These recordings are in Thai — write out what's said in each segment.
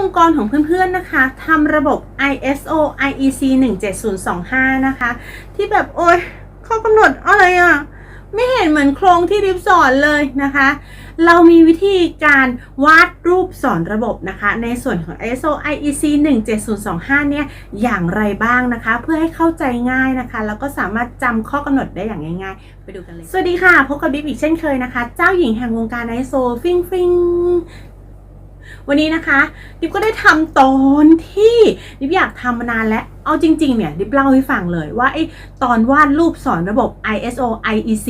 องค์กรของเพื่อนๆนะคะทำระบบ ISO IEC 17025 นะคะ ที่แบบโอ๊ยข้อกำหนดอะไรอะ ไม่เห็นเหมือนโครงที่ริบสอนเลยนะคะ เรามีวิธีการวาดรูปสอนระบบนะคะ ในส่วนของ ISO IEC 17025 เนี่ย อย่างไรบ้างนะคะ เพื่อให้เข้าใจง่ายนะคะ แล้วก็สามารถจำข้อกำหนดได้อย่างง่ายๆ ไปดูกันเลย สวัสดีค่ะ พบกับดิฟอีกเช่นเคยนะคะ เจ้าหญิงแห่งวงการ ISO ฟิงฟิง วันนี้นะคะดิบก็ได้ทำตอนที่ดิบอยากทำมานานแล้วเอาจริง ๆ เนี่ยดิบเล่าให้ฟังเลยว่าไอ้ตอนวาดรูปสอนระบบ ISO IEC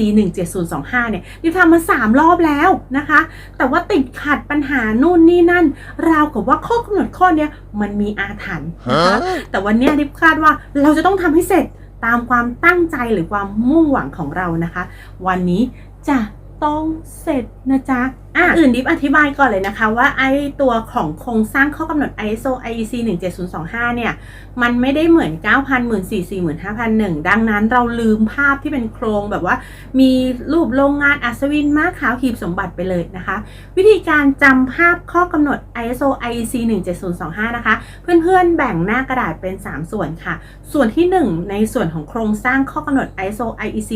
17025 เนี่ยดิบทำมา 3 รอบแล้วนะคะ แต่ว่าติดขัดปัญหานู่นนี่นั่น ราวกับว่าข้อกำหนดข้อเนี้ยมันมีอาถรรพ์นะคะแต่วันเนี้ยดิบคาดว่าเราจะต้องทำให้เสร็จตามความตั้งใจหรือความมุ่งหวังของเรานะคะ วันนี้จะต้องเสร็จนะจ๊ะอะอื่นดิบอธิบายก่อนเลยนะคะว่าไอตัวของโครงสร้างข้อกำหนด ISO IEC 17025 เนี่ย มันไม่ได้เหมือน 9,000 14,000 15,001 ดังนั้นเราลืมภาพที่เป็นโครงแบบว่า มีรูปโรงงานอัศวินม้าขาวหีบสมบัติไปเลยนะคะ วิธีการจำภาพข้อกำหนด ISO IEC 17025 นะคะ เพื่อนๆแบ่งหน้ากระดาษเป็น 3 ส่วนค่ะ ส่วนที่ 1 ในส่วนของโครงสร้างข้อกำหนด ISO IEC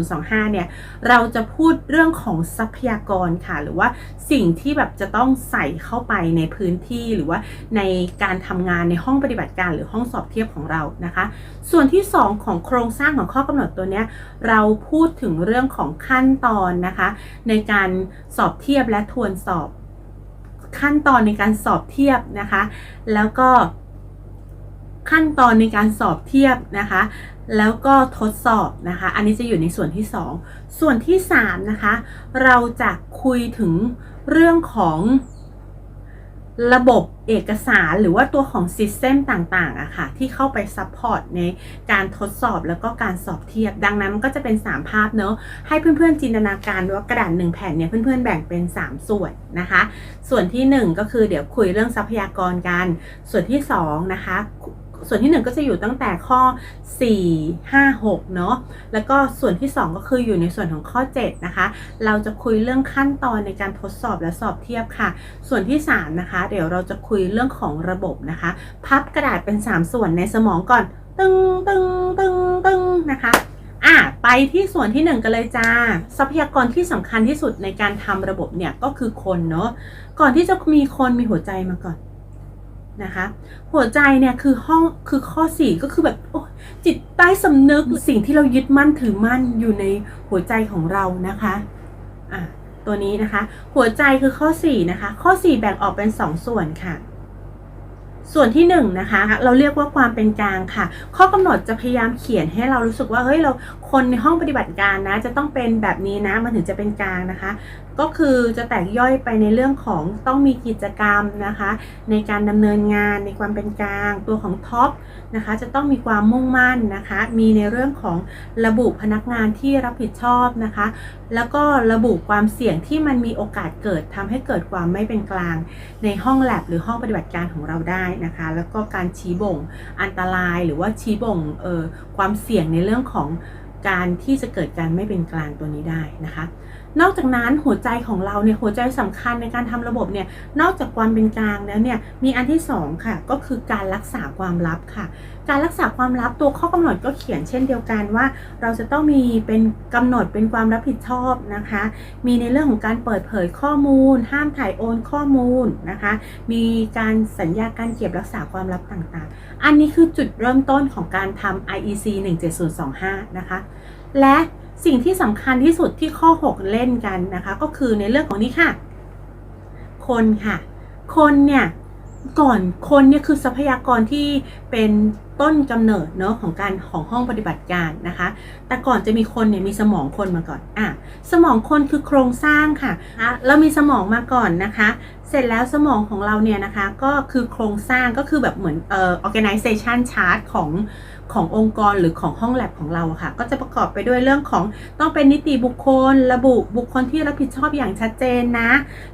17025 เนี่ย เราจะพูดเรื่องของทรัพยากรค่ะหรือว่าสิ่งที่แบบจะต้องใส่เข้าไปในพื้นที่หรือว่าในการทำงานในห้องปฏิบัติการหรือห้องสอบเทียบของเรานะคะ ส่วนที่ 2 ของโครงสร้างของข้อกำหนดตัวเนี้ยเราพูดถึงเรื่องของขั้นตอนนะคะ ในการสอบเทียบและทวนสอบขั้นตอนในการสอบเทียบนะคะ แล้วก็ ขั้นตอนในการสอบเทียบนะคะ แล้วก็ทดสอบนะคะ อันนี้จะอยู่ในส่วนที่ 2 ส่วนที่3นะคะ เราจะคุยถึงเรื่องของระบบเอกสารหรือว่าตัวของ System ต่างๆอะค่ะที่เข้าไปซัพพอร์ตในการทดสอบแล้วก็การสอบเทียบ ดังนั้นมันก็จะเป็น 3 ภาพเนอะให้เพื่อนๆจินตนาการว่ากระดาษหนึ่งแผ่นเนี่ยเพื่อนๆแบ่งเป็น 3 ส่วนนะคะ ส่วนที่ 1 ก็คือเดี๋ยวคุยเรื่องทรัพยากรกัน ส่วนที่ 2 นะคะ ส่วนที่ 1 ก็จะอยู่ตั้งแต่ข้อ 4 5 6 เนาะแล้วก็ส่วนที่ 2 ก็คืออยู่ในส่วนของข้อ 7 นะคะ เราจะคุยเรื่องขั้นตอนในการทดสอบและสอบเทียบค่ะ ส่วนที่ 3 นะคะ เดี๋ยวเราจะคุยเรื่องของระบบนะคะ พับกระดาษเป็น 3 ส่วนในสมองก่อน ตึงตึงตึงตึงนะคะอะไปที่ส่วนที่ 1 กันเลยจ้า ทรัพยากรที่สำคัญที่สุดในการทำระบบเนี่ยก็คือคนเนาะก่อนที่จะมีคนมีหัวใจมาก่อน นะคะ หัวใจเนี่ยคือห้องคือข้อ4ก็คือแบบโอ้จิตใต้สำนึกสิ่งที่เรายึดมั่นถือมั่นอยู่ในหัวใจของเรานะคะอะตัวนี้นะคะ หัวใจคือข้อ4นะคะ ข้อ4แบ่งออกเป็น2ส่วนค่ะส่วนที่1นงนะคะเราเรียกว่าความเป็นกลางค่ะ ข้อกำหนดจะพยายามเขียนให้เรารู้สึกว่าเฮ้ยเราคนในห้องปฏิบัติการนะ จะต้องเป็นแบบนี้นะมันถึงจะเป็นกลางนะคะ ก็คือจะแตกย่อยไปในเรื่องของต้องมีกิจกรรมนะคะ ในการดำเนินงานในความเป็นกลางตัวของท็อปนะคะจะต้องมีความมุ่งมั่นนะคะ มีในเรื่องของระบุพนักงานที่รับผิดชอบนะคะ แล้วก็ระบุความเสี่ยงที่มันมีโอกาสเกิดทำให้เกิดความไม่เป็นกลาง ในห้องแลบหรือห้องปฏิบัติการของเราได้นะคะ แล้วก็การชี้บ่งอันตรายหรือว่าชี้บ่งเอ่อความเสี่ยงในเรื่องของ การที่จะเกิดการไม่เป็นกลางตัวนี้ได้นะคะ นอกจากนั้นหัวใจของเราเนี่ยหัวใจสำคัญในการทำระบบเนี่ยนอกจากความเป็นกลางแล้วเนี่ยมีอันที่สองค่ะก็คือการรักษาความลับค่ะ การรักษาความลับตัวข้อกำหนดก็เขียนเช่นเดียวกันว่า เราจะต้องมีเป็นกำหนดเป็นความรับผิดชอบนะคะ มีในเรื่องของการเปิดเผยข้อมูล ห้ามถ่ายโอนข้อมูลนะคะ มีการสัญญาการเก็บรักษาความลับต่างๆ อันนี้คือจุดเริ่มต้นของการทำ IEC 17025 นะคะ และสิ่งที่สำคัญที่สุดที่ข้อ 6 เล่นกันนะคะ ก็คือในเรื่องของนี้ค่ะ คนค่ะ คนเนี่ย ก่อนคนเนี่ยคือทรัพยากรที่เป็นต้นกำเนิดเนาะของการของห้องปฏิบัติการนะคะ แต่ก่อนจะมีคนเนี่ยมีสมองคนมาก่อนอะสมองคนคือโครงสร้างค่ะอะเรามีสมองมาก่อนนะคะ เสร็จแล้วสมองของเราเนี่ยนะคะก็คือโครงสร้างก็คือแบบเหมือนเอ่อ organization chart ของ ขององค์กรหรือของห้องแลบของเราค่ะ ก็จะประกอบไปด้วยเรื่องของต้องเป็นนิติบุคคล ระบุบุคคลที่รับผิดชอบอย่างชัดเจนนะ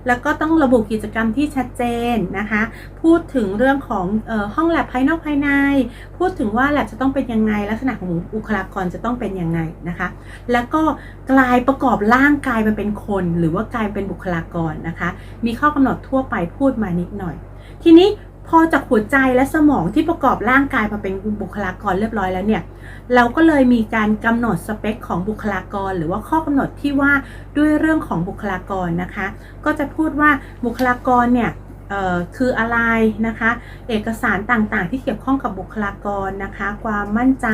แล้วก็ต้องระบุกิจกรรมที่ชัดเจนนะคะ พูดถึงเรื่องของออห้องแลบภายนอกภายใน พูดถึงว่าแลบจะต้องเป็นยังไง ลักษณะของบุคลากรจะต้องเป็นยังไงนะคะ แล้วก็กลายประกอบร่างกายมาเป็นคน หรือว่ากลายเป็นบุคลากรนะคะ มีข้อกำหนดทั่วไปพูดมานิดหน่อย ทีนี้ พอจากหัวใจและสมองที่ประกอบร่างกายมาเป็นบุคลากรเรียบร้อยแล้วเนี่ย เราก็เลยมีการกำหนดสเปคของบุคลากร หรือว่าข้อกำหนดที่ว่าด้วยเรื่องของบุคลากรนะคะ ก็จะพูดว่าบุคลากรเนี่ย คืออะไรนะคะ เอกสารต่างๆ ที่เกี่ยวข้องกับบุคลากรนะคะ ความมั่นใจ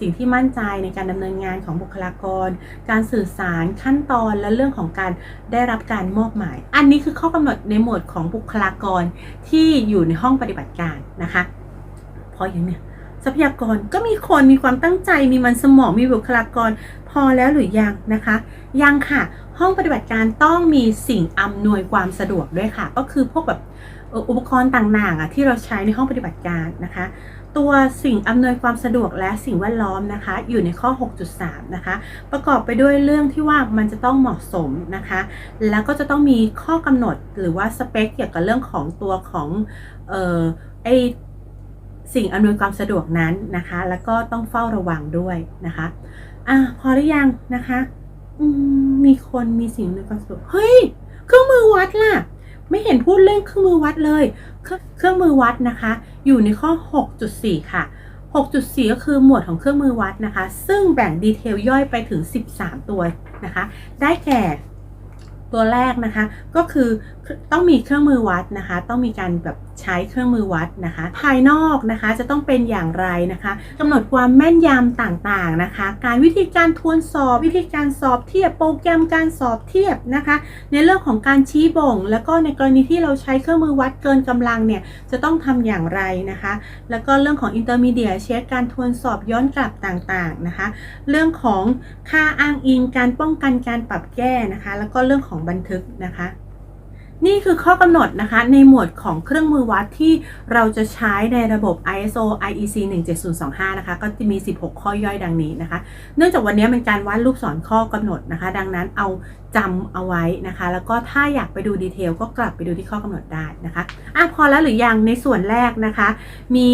สิ่งที่มั่นใจในการดำเนินงานของบุคลากร การสื่อสารขั้นตอนและเรื่องของการได้รับการมอบหมาย อันนี้คือข้อกำหนดในหมวดของบุคลากรที่อยู่ในห้องปฏิบัติการนะคะ เพราะอย่างเนี้ย ทรัพยากรก็มีคนมีความตั้งใจมีมันสมองมีบุคลากร พอแล้วหรือยังนะคะ ยังค่ะ ห้องปฏิบัติการต้องมีสิ่งอำนวยความสะดวกด้วยค่ะ ก็คือพวกแบบอุปกรณ์ต่างๆอะที่เราใช้ในห้องปฏิบัติการนะคะ ตัวสิ่งอำนวยความสะดวกและสิ่งแวดล้อมนะคะ อยู่ในข้อ 6.3 นะคะ ประกอบไปด้วยเรื่องที่ว่ามันจะต้องเหมาะสมนะคะ แล้วก็จะต้องมีข้อกำหนดหรือว่าสเปคเกี่ยวกับเรื่องของตัวของเอ่อไอ สิ่งอำนวยความสะดวกนั้นนะคะ แล้วก็ต้องเฝ้าระวังด้วยนะคะอะพอหรือยังนะคะมีคนมีสิ่งอำนวยความสะดวกเฮ้ยเครื่องมือวัดล่ะ ไม่เห็นพูดเรื่องเครื่องมือวัดเลย เครื่องเครื่องมือวัดนะคะ อยู่ในข้อ 6.4 ค่ะ 6.4 ก็คือหมวดของเครื่องมือวัดนะคะ ซึ่งแบ่งดีเทลย่อยไปถึง 13 ตัวนะคะ ได้แก่ตัวแรกนะคะ ก็คือ ต้องมีเครื่องมือวัดนะคะ ต้องมีการแบบใช้เครื่องมือวัดนะคะ ภายนอกนะคะจะต้องเป็นอย่างไรนะคะกำหนดความแม่นยำต่างๆนะคะ การวิธีการทวนสอบ วิธีการสอบเทียบโปรแกรมการสอบเทียบนะคะ ในเรื่องของการชี้บ่ง แล้วก็ในกรณีที่เราใช้เครื่องมือวัดเกินกำลังเนี่ยจะต้องทำอย่างไรนะคะ แล้วก็เรื่องของ intermediate check การทวนสอบย้อนกลับต่างๆนะคะ เรื่องของค่าอ้างอิงการป้องกันการปรับแก้นะคะ แล้วก็เรื่องของบันทึกนะคะ นี่คือข้อกำหนดนะคะ ในหมวดของเครื่องมือวัดที่เราจะใช้ในระบบ ISO IEC 17025 นะคะ ก็จะมี 16 ข้อย่อยดังนี้นะคะ เนื่องจากวันนี้เป็นการวัดรูปสอนข้อกำหนดนะคะ ดังนั้นเอาจำเอาไว้นะคะ แล้วก็ถ้าอยากไปดูดีเทลก็กลับไปดูที่ข้อกำหนดได้นะคะอะพอแล้วหรือยังในส่วนแรกนะคะ มี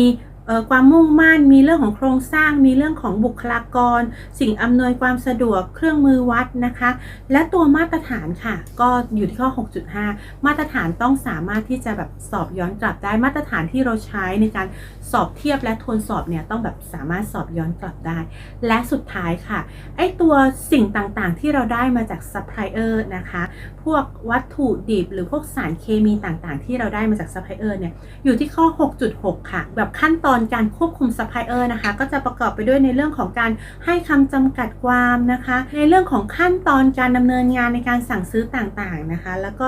ความมุ่งมั่น มีเรื่องของโครงสร้าง มีเรื่องของบุคลากร สิ่งอำนวยความสะดวก เครื่องมือวัดนะคะ และตัวมาตรฐานค่ะ ก็อยู่ที่ข้อ 6.5 มาตรฐานต้องสามารถที่จะแบบสอบย้อนกลับได้ มาตรฐานที่เราใช้ในการ สอบเทียบและทวนสอบเนี่ยต้องแบบสามารถสอบย้อนกลับได้ และสุดท้ายค่ะ ไอตัวสิ่งต่างๆ ที่เราได้มาจากซัพพลายเออร์นะคะ พวกวัตถุดิบหรือพวกสารเคมีต่างๆ ที่เราได้มาจากซัพพลายเออร์เนี่ยอยู่ที่ข้อ 6.6 ค่ะ แบบขั้นตอนการควบคุมซัพพลายเออร์นะคะ ก็จะประกอบไปด้วยในเรื่องของการให้คำจำกัดความนะคะ ในเรื่องของขั้นตอนการดำเนินงานในการสั่งซื้อต่างๆนะคะ แล้วก็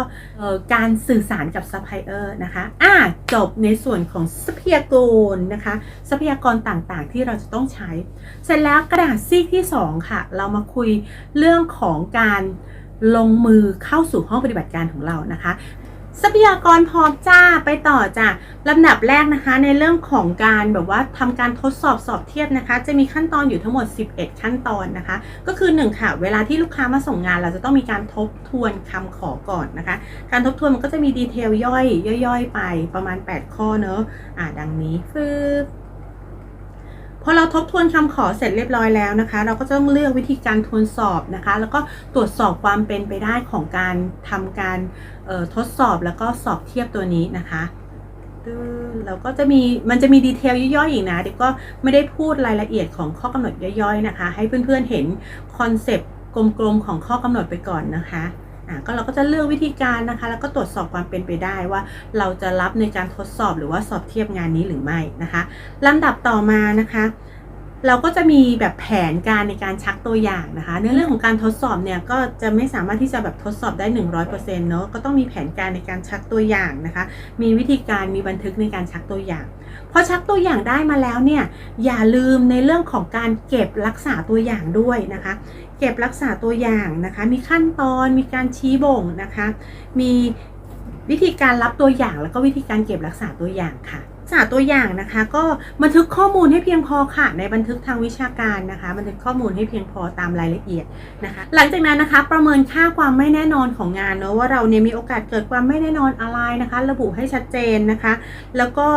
การสื่อสารกับซัพพลายเออร์นะคะอะจบในส่วนของทรัพยากรนะคะ ทรัพยากรต่างๆ ที่เราจะต้องใช้ เสร็จแล้วกระดาษซีกที่ 2 ค่ะ เรามาคุยเรื่องของการลงมือเข้าสู่ห้องปฏิบัติการของเรานะคะ ทรัพยากรพร้อมจ้าไปต่อจ้าลำดับแรกนะคะในเรื่องของการแบบว่าทำการทดสอบสอบเทียบนะคะ จะมีขั้นตอนอยู่ทั้งหมด 11 ขั้นตอนนะคะ ก็คือ1ค่ะเวลาที่ลูกค้ามาส่งงาน เราจะต้องมีการทบทวนคำขอก่อนนะคะ การทบทวนมันก็จะมีดีเทลย่อยย่อย ๆ ไปประมาณ 8 ข้อเนอะอ่าดังนี้ฟืบพอเราทบทวนคำขอเสร็จเรียบร้อยแล้วนะคะ เราก็ต้องเลือกวิธีการทวนสอบนะคะ แล้วก็ตรวจสอบความเป็นไปได้ของการทำการ ทดสอบแล้วก็สอบเทียบตัวนี้นะคะแล้วก็จะมีมันจะมีดีเทลย่อยๆอีกนะเดี๋ยวก็ไม่ได้พูดรายละเอียดของข้อกำหนดย่อยๆนะคะ ให้เพื่อนๆเห็นคอนเซปต์กลมๆของข้อกำหนดไปก่อนนะคะอะก็เราก็จะเลือกวิธีการนะคะ แล้วก็ตรวจสอบความเป็นไปได้ว่า เราจะรับในการทดสอบหรือว่าสอบเทียบงานนี้หรือไม่นะคะลำดับต่อมานะคะ เราก็จะมีแบบแผนการในการชักตัวอย่างนะคะในเรื่องของการทดสอบเนี่ยก็จะไม่สามารถที่จะแบบทดสอบได้ 100%เนอะก็ต้องมีแผนการในการชักตัวอย่างนะคะ มีวิธีการมีบันทึกในการชักตัวอย่างพอชักตัวอย่างได้มาแล้วเนี่ยอย่าลืมในเรื่องของการเก็บรักษาตัวอย่างด้วยนะคะ เก็บรักษาตัวอย่างนะคะ มีขั้นตอนมีการชี้บ่งนะคะ มีวิธีการรับตัวอย่างแล้วก็วิธีการเก็บรักษาตัวอย่างค่ะ ษาตัวอย่างนะคะ ก็บันทึกข้อมูลให้เพียงพอค่ะ ในบันทึกทางวิชาการนะคะ บันทึกข้อมูลให้เพียงพอตามรายละเอียดนะคะ หลังจากนั้นนะคะ ประเมินค่าความไม่แน่นอนของงานเนอะว่าเราเนี่ยมีโอกาสเกิดความไม่แน่นอนอะไรนะคะ ระบุให้ชัดเจนนะคะ แล้วก็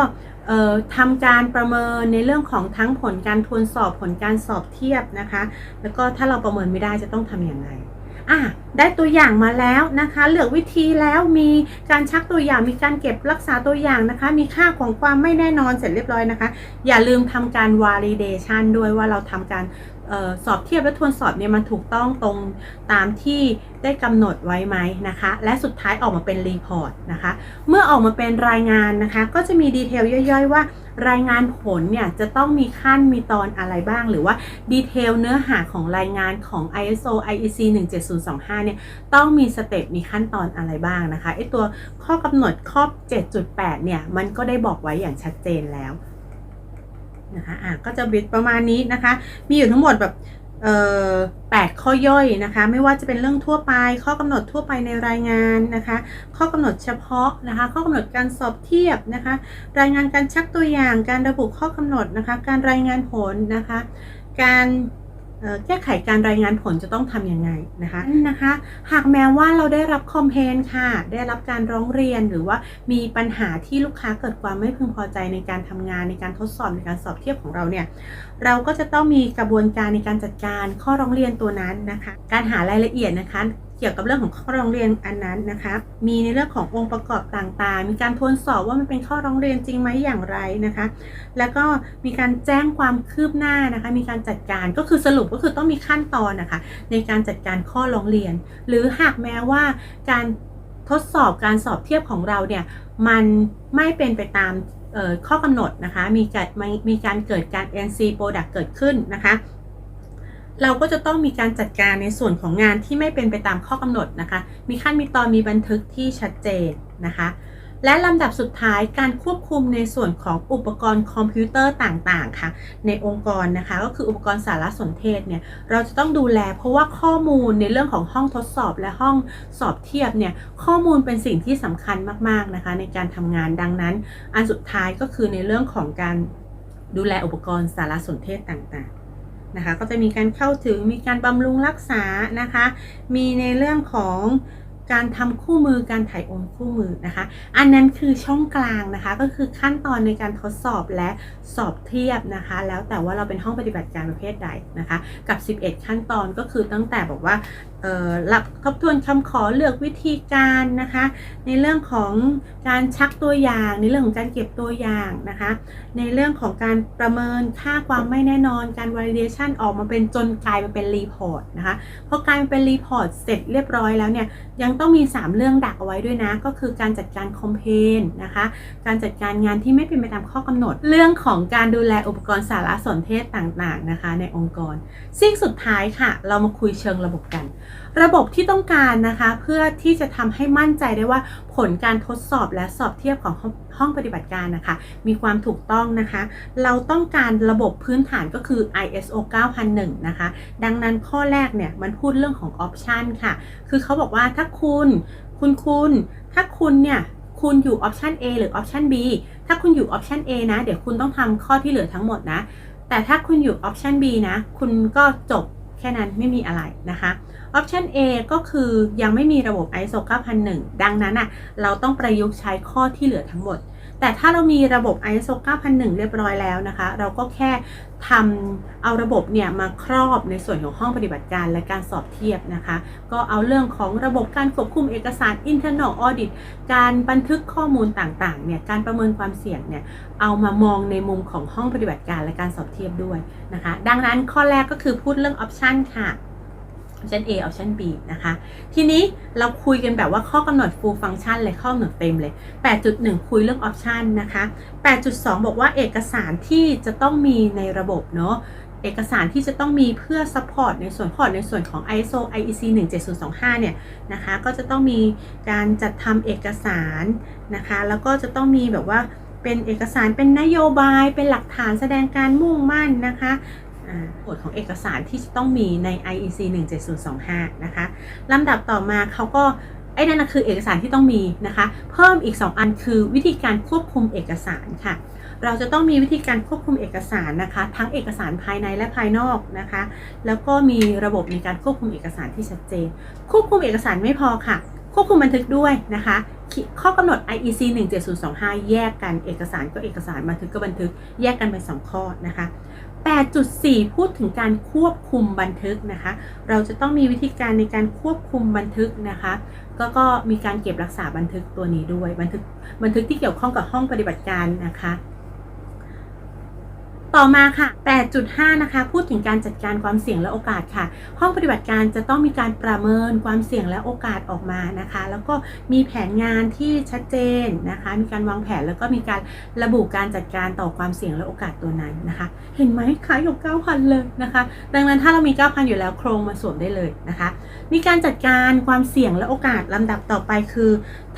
ทำการประเมินในเรื่องของทั้งผลการทวนสอบผลการสอบเทียบนะคะ แล้วก็ถ้าเราประเมินไม่ได้จะต้องทำอย่างไร อะได้ตัวอย่างมาแล้วนะคะเลือกวิธีแล้วมีการชักตัวอย่างมีการเก็บรักษาตัวอย่างนะคะ มีค่าของความไม่แน่นอนเสร็จเรียบร้อยนะคะ อย่าลืมทำการ validation ด้วยว่าเราทำการ สอบเทียบและทวนสอบเนี่ยมันถูกต้องตรงตามที่ได้กำหนดไว้ไหมนะคะ และสุดท้ายออกมาเป็นรีพอร์ตนะคะ เมื่อออกมาเป็นรายงานนะคะ ก็จะมีดีเทลย่อยๆ ว่ารายงานผลเนี่ยจะต้องมีขั้นมีตอนอะไรบ้าง หรือว่าดีเทลเนื้อหาของรายงานของ ISO IEC 17025 เนี่ยต้องมีสเต็ปมีขั้นตอนอะไรบ้างนะคะไอตัวข้อกำหนดข้อ 7.8 เนี่ยมันก็ได้บอกไว้อย่างชัดเจนแล้ว นะคะอะก็จะบิดประมาณนี้นะคะ มีอยู่ทั้งหมดแบบเอ่อแปดข้อย่อยนะคะ ไม่ว่าจะเป็นเรื่องทั่วไป ข้อกำหนดทั่วไปในรายงานนะคะ ข้อกำหนดเฉพาะนะคะ ข้อกำหนดการสอบเทียบนะคะ รายงานการชักตัวอย่าง การระบุข้อกำหนดนะคะ การรายงานผลนะคะ การ แก้ไขการรายงานผลจะต้องทำยังไงนะคะนะคะ หากแม้ว่าเราได้รับคอมเพนค่ะ ได้รับการร้องเรียนหรือว่ามีปัญหาที่ลูกค้าเกิดความไม่พึงพอใจในการทำงานในการทดสอบในการสอบเทียบของเราเนี่ยเราก็จะต้องมีกระบวนการในการจัดการข้อร้องเรียนตัวนั้นนะคะ การหารายละเอียดนะคะ เกี่ยวกับเรื่องของข้อร้องเรียนอันนั้นนะคะ มีในเรื่องขององค์ประกอบต่างๆ มีการทวนสอบว่ามันเป็นข้อร้องเรียนจริงไหมอย่างไรนะคะ แล้วก็มีการแจ้งความคืบหน้านะคะ มีการจัดการก็คือสรุปก็คือต้องมีขั้นตอนนะคะ ในการจัดการข้อร้องเรียน หรือหากแม้ว่าการทดสอบการสอบเทียบของเราเนี่ยมันไม่เป็นไปตามข้อกำหนดนะคะ มีการมีมีการเกิดการ NC product เกิดขึ้นนะคะ เราก็จะต้องมีการจัดการในส่วนของงานที่ไม่เป็นไปตามข้อกำหนดนะคะ มีขั้นมีตอนมีบันทึกที่ชัดเจนนะคะ และลำดับสุดท้ายการควบคุมในส่วนของอุปกรณ์คอมพิวเตอร์ต่างๆ ค่ะ ในองค์กรนะคะ ก็คืออุปกรณ์สารสนเทศเนี่ยเราจะต้องดูแล เพราะว่าข้อมูลในเรื่องของห้องทดสอบและห้องสอบเทียบเนี่ยข้อมูลเป็นสิ่งที่สำคัญมากๆนะคะ ในการทำงานดังนั้น อันสุดท้ายก็คือในเรื่องของการดูแลอุปกรณ์สารสนเทศต่างๆ นะคะ ก็จะมีการเข้าถึงมีการบำรุงรักษานะคะ มีในเรื่องของการทำคู่มือการถ่ายโอนคู่มือนะคะ อันนั้นคือช่องกลางนะคะ ก็คือขั้นตอนในการทดสอบและสอบเทียบนะคะ แล้วแต่ว่าเราเป็นห้องปฏิบัติการประเภทใดนะคะ กับ 11 ขั้นตอนก็คือตั้งแต่บอกว่า รับทบทวนคำขอเลือกวิธีการนะคะ ในเรื่องของการชักตัวอย่าง ในเรื่องของการเก็บตัวอย่างนะคะ ในเรื่องของการประเมินค่าความไม่แน่นอนการ validation ออกมาเป็นจนกลายมาเป็น report นะคะพอกลายมาเป็น report เสร็จเรียบร้อยแล้วเนี่ยยังต้องมี 3 เรื่องดักเอาไว้ด้วยนะ ก็คือการจัดการคอมเพนนะคะ การจัดการงานที่ไม่เป็นไปตามข้อกำหนด เรื่องของการดูแลอุปกรณ์สารสนเทศต่างๆนะคะ ในองค์กร สิ่งสุดท้ายค่ะ เรามาคุยเชิงระบบกันระบบที่ต้องการนะคะเพื่อที่จะทำให้มั่นใจได้ว่าผลการทดสอบและสอบเทียบของห้องปฏิบัติการนะคะ มีความถูกต้องนะคะ เราต้องการระบบพื้นฐานก็คือ ISO 9001 นะคะ ดังนั้นข้อแรกเนี่ยมันพูดเรื่องของออปชันค่ะ คือเขาบอกว่าถ้าคุณคุณคุณถ้าคุณเนี่ยคุณอยู่ออปชัน A หรือออปชัน B ถ้าคุณอยู่ออปชัน A นะ เดี๋ยวคุณต้องทำข้อที่เหลือทั้งหมดนะ แต่ถ้าคุณอยู่ออปชัน B นะ คุณก็จบแค่นั้นไม่มีอะไรนะคะ ออปชัน A ก็คือยังไม่มีระบบ ISO 9001 ดังนั้นอะเราต้องประยุกต์ใช้ข้อที่เหลือทั้งหมด แต่ถ้าเรามีระบบ ISO 9001 เรียบร้อยแล้วนะคะ เราก็แค่ทำเอาระบบเนี่ยมาครอบในส่วนของห้องปฏิบัติการและการสอบเทียบนะคะ ก็เอาเรื่องของระบบการควบคุมเอกสาร internal audit การบันทึกข้อมูลต่างๆเนี่ยการประเมินความเสี่ยงเนี่ยเอามามองในมุมของห้องปฏิบัติการและการสอบเทียบด้วยนะคะ ดังนั้นข้อแรกก็คือพูดเรื่อง option ค่ะ option A option B นะคะ ทีนี้เราคุยกันแบบว่าข้อกำหนด full function เลยข้อกำหนดเต็มเลย 8.1 คุยเรื่อง option นะคะ 8.2 บอกว่าเอกสารที่จะต้องมีในระบบเนาะเอกสารที่จะต้องมีเพื่อ support ในส่วนพอร์ตในส่วนของ ISO IEC 17025 เนี่ยนะคะ ก็จะต้องมีการจัดทำเอกสารนะคะ แล้วก็จะต้องมีแบบว่าเป็นเอกสารเป็นนโยบายเป็นหลักฐานแสดงการมุ่งมั่นนะคะ อ่าบทของเอกสารที่ต้องมีใน IEC 17025 นะคะลำดับต่อมาเขาก็ไอ้นั่นนะคือเอกสารที่ต้องมีนะคะ เพิ่มอีก 2 อันคือวิธีการควบคุมเอกสารค่ะ เราจะต้องมีวิธีการควบคุมเอกสารนะคะ ทั้งเอกสารภายในและภายนอกนะคะ แล้วก็มีระบบในการควบคุมเอกสารที่ชัดเจน ควบคุมเอกสารไม่พอค่ะ ควบคุมบันทึกด้วยนะคะ ข้อกำหนด IEC 17025 แยกกันเอกสารก็เอกสารบันทึกก็บันทึกแยกกันเป็นสองข้อนะคะ 8.4 พูดถึงการควบคุมบันทึกนะคะ เราจะต้องมีวิธีการในการควบคุมบันทึกนะคะก็ก็มีการเก็บรักษาบันทึกตัวนี้ด้วย บันทึกบันทึกที่เกี่ยวข้องกับห้องปฏิบัติการนะคะ ต่อมาค่ะ 8.5 นะคะ พูดถึงการจัดการความเสี่ยงและโอกาสค่ะ ห้องปฏิบัติการจะต้องมีการประเมินความเสี่ยงและโอกาสออกมานะคะ แล้วก็มีแผนงานที่ชัดเจนนะคะ มีการวางแผนแล้วก็มีการระบุการจัดการต่อความเสี่ยงและโอกาสตัวนั้นนะคะ เห็นไหมขายกับ9,000 เลยนะคะ ดังนั้นถ้าเรามี 9,000 อยู่แล้วโครงมาสวมได้เลยนะคะ มีการจัดการความเสี่ยงและโอกาสลำดับต่อไปคือ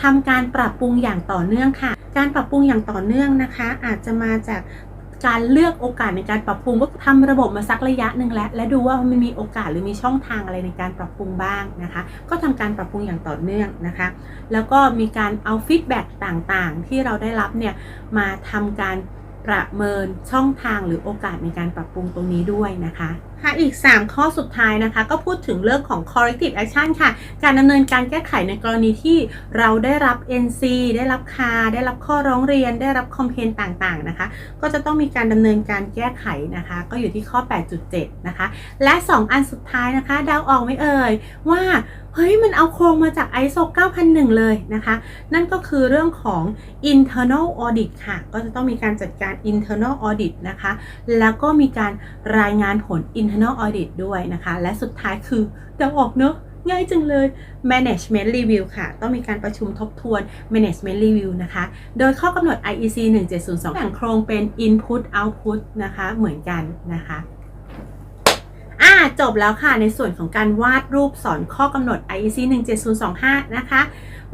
ทำการปรับปรุงอย่างต่อเนื่องค่ะ การปรับปรุงอย่างต่อเนื่องนะคะ อาจจะมาจาก การเลือกโอกาสในการปรับปรุงก็ทำระบบมาสักระยะหนึ่งแล้ว และดูว่ามันมีโอกาสหรือมีช่องทางอะไรในการปรับปรุงบ้างนะคะ ก็ทำการปรับปรุงอย่างต่อเนื่องนะคะ แล้วก็มีการเอาฟีดแบ็กต่างๆ ที่เราได้รับเนี่ยมาทำการประเมินช่องทางหรือโอกาสในการปรับปรุงตรงนี้ด้วยนะคะ ค่ะอีก 3 ข้อสุดท้ายนะคะ ก็พูดถึงเรื่องของ corrective action ค่ะ การดำเนินการแก้ไขในกรณีที่เราได้รับ NC ได้รับคาได้รับข้อร้องเรียน ได้รับคอมเพนต่างๆนะคะ ก็จะต้องมีการดำเนินการแก้ไขนะคะ ก็อยู่ที่ข้อ 8.7 นะคะ และ 2 อันสุดท้ายนะคะเดาออกไม่เอ่ยว่า เฮ้ยมันเอาโครงมาจาก ISO 9001 เลยนะคะ นั่นก็คือเรื่องของ internal audit ค่ะ ก็จะต้องมีการจัดการ internal audit นะคะ แล้วก็มีการรายงานผล internal audit ด้วยนะคะ และสุดท้ายคือเดาออกเนอะง่ายจังเลย management review ค่ะ ต้องมีการประชุมทบทวน management review นะคะ โดยข้อกำหนด IEC 1702แบ่งโครงเป็น input output นะคะ เหมือนกันนะคะ อ่าจบแล้วค่ะในส่วนของการวาดรูปสอนข้อกำหนด IEC 17025 นะคะ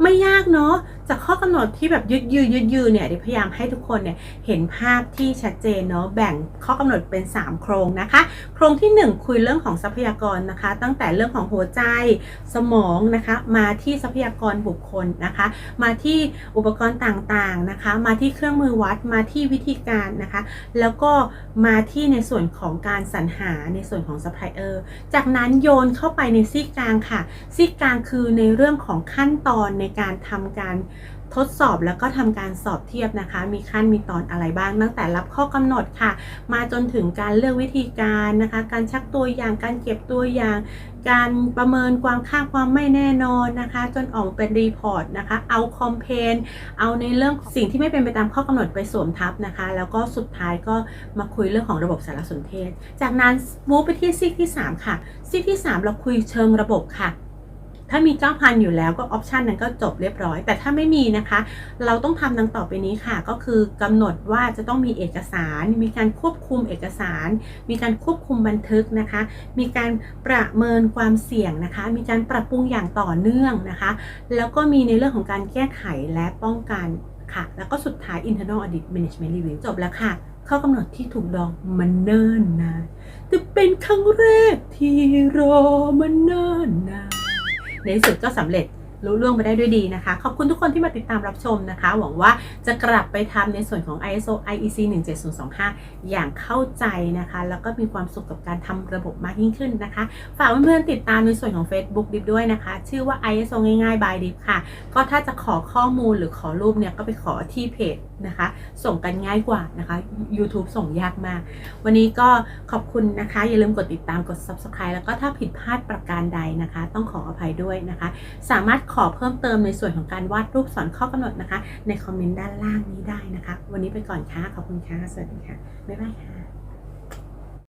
ไม่ยากเนาะจากข้อกำหนดที่แบบยืดยืดยืดยืดเนี่ยเดี๋ยวพยายามให้ทุกคนเนี่ยเห็นภาพที่ชัดเจนเนาะแบ่งข้อกำหนดเป็น 3 โครงนะคะ โครงที่ 1 คุยเรื่องของทรัพยากรนะคะ ตั้งแต่เรื่องของหัวใจสมองนะคะ มาที่ทรัพยากรบุคคลนะคะ มาที่อุปกรณ์ต่างๆนะคะ มาที่เครื่องมือวัดมาที่วิธีการนะคะ แล้วก็มาที่ในส่วนของการสรรหาในส่วนของซัพพลายเออร์จากนั้นโยนเข้าไปในซีกกลางค่ะซีกกลางคือในเรื่องของขั้นตอนในการทำการทดสอบแล้วก็ทำการสอบเทียบนะคะ มีขั้นมีตอนอะไรบ้าง ตั้งแต่รับข้อกำหนดค่ะ มาจนถึงการเลือกวิธีการนะคะ การชักตัวอย่างการเก็บตัวอย่าง การประเมินความค่าความไม่แน่นอนนะคะ จนออกเป็นรีพอร์ตนะคะ เอาคอมเพนเอาในเรื่องของสิ่งที่ไม่เป็นไปตามข้อกำหนดไปสวมทับนะคะ แล้วก็สุดท้ายก็มาคุยเรื่องของระบบสารสนเทศ จากนั้นมูฟไปที่ซีกที่ 3 ค่ะซีกที่ 3 เราคุยเชิงระบบค่ะ ถ้ามี9,000อยู่แล้วก็ออปชันนั้นก็จบเรียบร้อย แต่ถ้าไม่มีนะคะ เราต้องทำดังต่อไปนี้ค่ะ ก็คือกำหนดว่าจะต้องมีเอกสาร มีการควบคุมเอกสาร มีการควบคุมบันทึกนะคะ มีการประเมินความเสี่ยงนะคะ มีการปรับปรุงอย่างต่อเนื่องนะคะ แล้วก็มีในเรื่องของการแก้ไขและป้องกันค่ะ แล้วก็สุดท้าย internal audit management review จบแล้วค่ะข้อกำหนดที่ถูกดองมันเนิ่นนานแต่เป็นครั้งแรกที่รอมันเนิ่นนาน ในที่สุดก็สำเร็จรู้เรื่องไปได้ด้วยดีนะคะ ขอบคุณทุกคนที่มาติดตามรับชมนะคะ หวังว่าจะกลับไปทำในส่วนของ ISO IEC 17025 อย่างเข้าใจนะคะ แล้วก็มีความสุขกับการทำระบบมากยิ่งขึ้นนะคะ ฝากเพื่อนๆติดตามในส่วนของ Facebook ดิฟด้วยนะคะ ชื่อว่า ISO ง่ายๆ by ดิฟค่ะ ก็ถ้าจะขอข้อมูลหรือขอรูปเนี่ย ก็ไปขอที่เพจนะคะ ส่งกันง่ายกว่านะคะ YouTube ส่งยากมาก วันนี้ก็ขอบคุณนะคะ อย่าลืมกดติดตามกด Subscribe แล้วก็ถ้าผิดพลาดประการใดนะคะ ต้องขออภัยด้วยนะคะ สามารถขอเพิ่มเติมในส่วนของการวาดรูปสอนข้อกำหนดนะคะ ในคอมเมนต์ด้านล่างนี้ได้นะคะ วันนี้ไปก่อนค่ะ ขอบคุณค่ะ สวัสดีค่ะ บ๊ายบายค่ะ